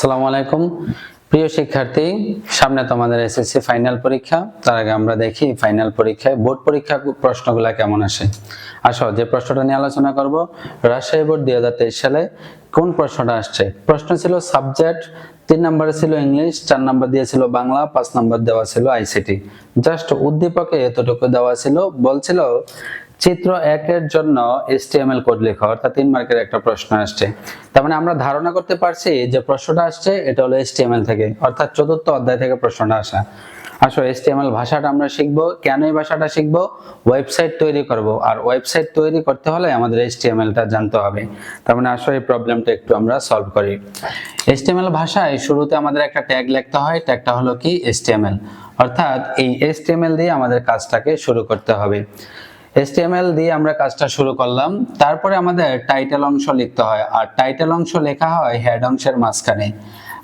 আসসালামু আলাইকুম। প্রিয় শিক্ষার্থী, সামনে তোমাদের এসএসসি ফাইনাল পরীক্ষা। তার আগে আমরা দেখি ফাইনাল পরীক্ষায় বোর্ড পরীক্ষা প্রশ্নগুলো কেমন আসে। আসো, যে প্রশ্নটা নিয়ে আলোচনা করব, রাজশাহী বোর্ড দুই হাজার তেইশ সালে কোন প্রশ্নটা আসছে? প্রশ্ন ছিল সাবজেক্ট, তিন নম্বরে ছিল ইংলিশ, চার নম্বর দিয়েছিল বাংলা, পাঁচ নম্বর দেওয়া ছিল আইসিটি। জাস্ট উদ্দীপকে এতটুকু দেওয়া ছিল, বলছিল চিত্র একের জন্য এসটিএমএল কোড লেখা, অর্থাৎ তিন মার্কের একটা প্রশ্ন আসছে। তার মানে আমরা ধারণা করতে পারছি যে প্রশ্নটা আসছে, এটা হলো এসটিএমএল থেকে, অর্থাৎ চতুর্থ অধ্যায় থেকে প্রশ্নটা আসা। আসো এসটিএমএল ভাষাটা আমরা শিখব, কেন এই ভাষাটা শিখব? ওয়েবসাইট তৈরি করব, আর ওয়েবসাইট তৈরি করতে হলে আমাদের এসটিএমএলটা জানতে হবে। তার মানে আসলে এই প্রবলেমটা একটু আমরা সলভ করি। এসটিএমএল ভাষায় শুরুতে আমাদের একটা ট্যাগ লিখতে হয় ট্যাগটা হলো কি? এসটিএমএল অর্থাৎ এই এসটিএমএল দিয়ে আমাদের কাজটাকে শুরু করতে হবে। HTML দিয়ে আমরা কাজটা শুরু করলাম। তারপরে আমাদের টাইটেল অংশ লিখতে হয়। আর টাইটেল অংশ লেখা হয় হেড অংশের মাঝখানে।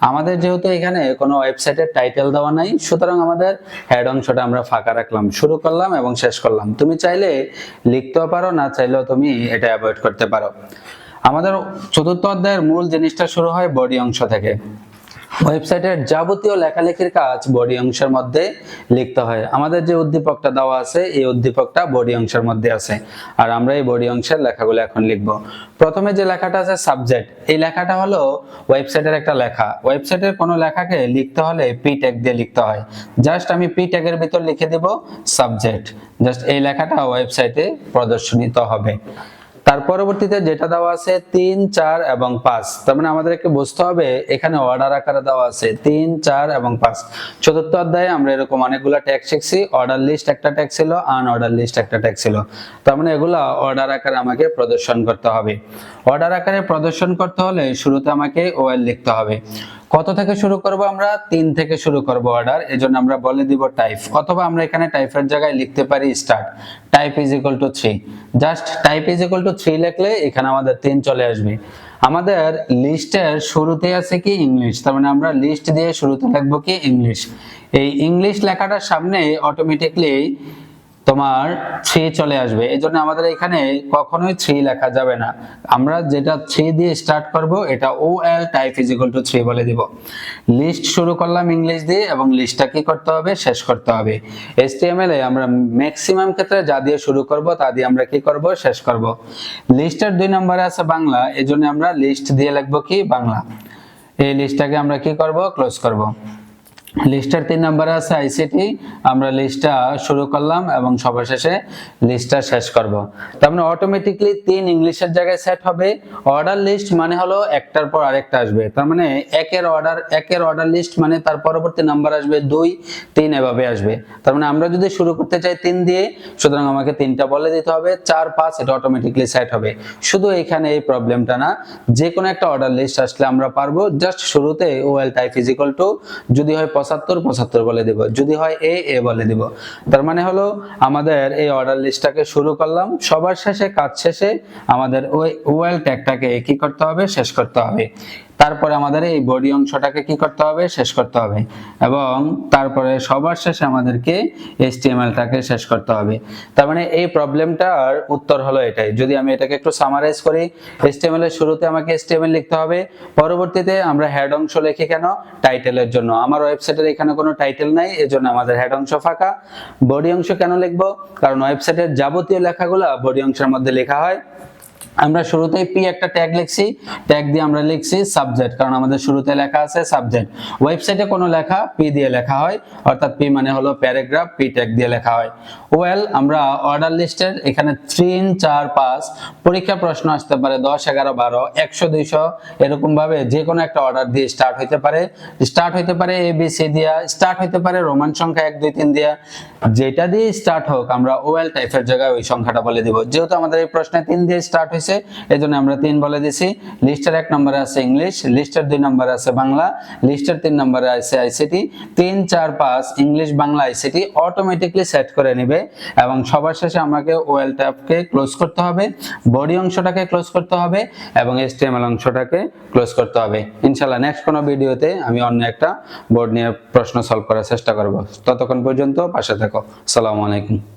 আমাদের যেহেতু এখানে কোনো ওয়েবসাইটের টাইটেল দেওয়া নাই, সুতরাং আমাদের হেড অংশটা আমরা ফাঁকা রাখলাম। শুরু করলাম এবং শেষ করলাম। তুমি চাইলে লিখতেও পারো, না চাইলেও তুমি এটা অ্যাভয়েড করতে পারো। আমাদের চতুর্থ অধ্যায়ের মূল জিনিসটা শুরু হয় বডি অংশ থেকে। ওয়েবসাইটের যাবতীয় লেখালেখির কাজ বডি অংশের মধ্যে লিখতে হয়। আমাদের যে উদ্দীপকটা দেওয়া আছে, এই উদ্দীপকটা বডি অংশের মধ্যে আছে। আর আমরা এই বডি অংশের লেখাগুলো এখন লিখব। প্রথমে যে লেখাটা আছে, সাবজেক্ট, এই লেখাটা হলো ওয়েবসাইটের একটা লেখা। ওয়েবসাইটের কোনো লেখাকে লিখতে হলে পি ট্যাগ দিয়ে লিখতে হয়। জাস্ট আমি পি ট্যাগের ভিতর লিখে দেব সাবজেক্ট। জাস্ট এই লেখাটা ওয়েবসাইটে প্রদর্শনিত হবে। তার পরবর্তীতে যেটা দেওয়া আছে তিন, চার এবং পাঁচ। তার মানে আমাদেরকে বুঝতে হবে, এখানে অর্ডার আকারে দেওয়া আছে তিন, চার এবং পাঁচ। চতুর্থ অধ্যায়ে আমরা এরকম অনেকগুলো ট্যাগ শিখছি। অর্ডার লিস্ট একটা ট্যাগ ছিল আন অর্ডার লিস্ট একটা ট্যাগ ছিল। তার মানে এগুলা অর্ডার আকারে আমাকে প্রদর্শন করতে হবে। অর্ডার আকারে প্রদর্শন করতে হলে শুরুতে আমাকে ওয়েল লিখতে হবে। কত থেকে শুরু করব আমরা? তিন থেকে শুরু করব অর্ডার এজন্য আমরা বলে দিব টাইপ অথবা আমরা এখানে টাইপের জায়গায় লিখতে পারি start type is equal to three just type is equal to three লিখলে এখানে আমাদের তিন চলে আসবে। আমাদের লিস্টের শুরুতে আছে কি ইংলিশ তার মানে আমরা লিস্ট দিয়ে শুরুতে লিখব কি ইংলিশ এই ইংলিশ লেখাটার সামনে অটোমেটিকলি তোমার থ্রি চলে আসবে। এই জন্য আমাদের এখানে কখনোই থ্রি লেখা যাবে না। আমরা যেটা থ্রি দিয়ে স্টার্ট করব, এটা O L type is equal to three বলে দিব। লিস্ট শুরু করলাম ইংলিশ দিয়ে এবং লিস্টটা কি করতে হবে? শেষ করতে হবে। এসটিএমএল এ আমরা ম্যাক্সিমাম ক্ষেত্রে যা দিয়ে শুরু করব, তা দিয়ে আমরা কি করব? শেষ করব। লিস্টের দুই নম্বরে আছে বাংলা এই জন্য আমরা লিস্ট দিয়ে লিখব কি? বাংলা। এই লিস্টটাকে আমরা কি করব? ক্লোজ করব। লিস্টার তিন নম্বরে আছে আইসিটি আমরা লিস্টটা শুরু করলাম এবং সর্বশেষে লিস্টটা শেষ করব। তার মানে অটোমেটিকলি তিন ইংলিশের জায়গায় সেট হবে। অর্ডার লিস্ট মানে হলো একটার পর আরেকটা আসবে। তার মানে একের অর্ডার একের অর্ডার লিস্ট মানে তার পরবর্তী নাম্বার আসবে দুই, তিন এভাবে আসবে। তার মানে আমরা যদি শুরু করতে চাই তিন দিয়ে, সুতরাং আমাকে তিনটা বলে দিতে হবে। চার, পাঁচ, এটা অটোমেটিকলি সেট হবে। শুধু এখানে এই প্রবলেমটা না যে কোনো একটা অর্ডার লিস্ট আসলে আমরা পারব। জাস্ট শুরুতে ওয়েল টাইপ ইজিক্যাল টু যদি হয় পঁচাত্তর পঁচাত্তর বলে দেব। যদি হয় এ এ বলে দিব। তার মানে হলো আমাদের এই অর্ডার লিস্টটাকে শুরু করলাম। সবার শেষে, কাজ শেষে আমাদের ওই ওয়েল ট্যাগটাকে কি করতে হবে? শেষ করতে হবে। তারপরে আমাদের এই বডি অংশটাকে কি করতে হবে? শেষ করতে হবে। এবং তারপরে সবার শেষে আমাদেরকে এইচটিএমএলটাকে শেষ করতে হবে। তার মানে এই প্রবলেমটার উত্তর হলো এটাই। যদি আমি এটাকে একটু সামারাইজ করি এইচটিএমএল এর শুরুতে আমাকে এইচটিএমএল লিখতে হবে। পরবর্তীতে আমরা হেড অংশ লিখি কেন? টাইটেলের জন্য। আমার ওয়েবসাইটের এখানে কোনো টাইটেল নাই, এজন্য আমাদের হেড অংশ ফাঁকা। বডি অংশ কেন লিখব? কারণ ওয়েবসাইটের যাবতীয় লেখাগুলো বডি অংশের মধ্যে লেখা হয়। আমরা শুরুতেই পি একটা ট্যাগ লিখছি। ট্যাগ দিয়ে আমরা লিখছি সাবজেক্ট কারণ আমাদের শুরুতে লেখা আছে সাবজেক্ট ওয়েবসাইটে কোনো লেখা পি দিয়ে লেখা হয়, অর্থাৎ পি মানে হলো প্যারাগ্রাফ পি ট্যাগ দিয়ে লেখা হয়। ওয়েল আমরা অর্ডার লিস্টের এখানে তিন, চার, পাঁচ, পরীক্ষা প্রশ্ন আসতে পারে দশ, এগারো, বারো, একশো, দুইশো এরকম ভাবে যে কোনো একটা অর্ডার দিয়ে স্টার্ট হইতে পারে। স্টার্ট হইতে পারে এ বি সি দিয়া স্টার্ট হইতে পারে রোমান সংখ্যা এক, দুই, তিন দিয়া। যেটা দিয়ে স্টার্ট হোক, আমরা ওয়েল টাইপের জায়গায় ওই সংখ্যাটা বলে দিব। যেহেতু আমাদের এই প্রশ্নে তিন দিয়ে স্টার্ট হয়েছে এই জন্য আমরা তিন বলে দিছি। লিস্টের এক নম্বরে আছে ইংলিশ, লিস্টের দুই নম্বরে আছে বাংলা, লিস্টের তিন নম্বরে আছে আইসিটি। তিন, চার, পাঁচ, English, Bangla, ICT automatically set করে নেবে এবং সবার শেষে আমাকে ওয়েল ট্যাবকে ক্লোজ করতে হবে বডি অংশটাকে ক্লোজ করতে হবে এবং এসটিএমএল অংশটাকে ক্লোজ করতে হবে। ইনশাল্লাহ নেক্সট কোনো ভিডিওতে আমি অন্য একটা বোর্ড নিয়ে প্রশ্ন সলভ করার চেষ্টা করব। ততক্ষণ পর্যন্ত পাশে থাকো। সালামু আলাইকুম।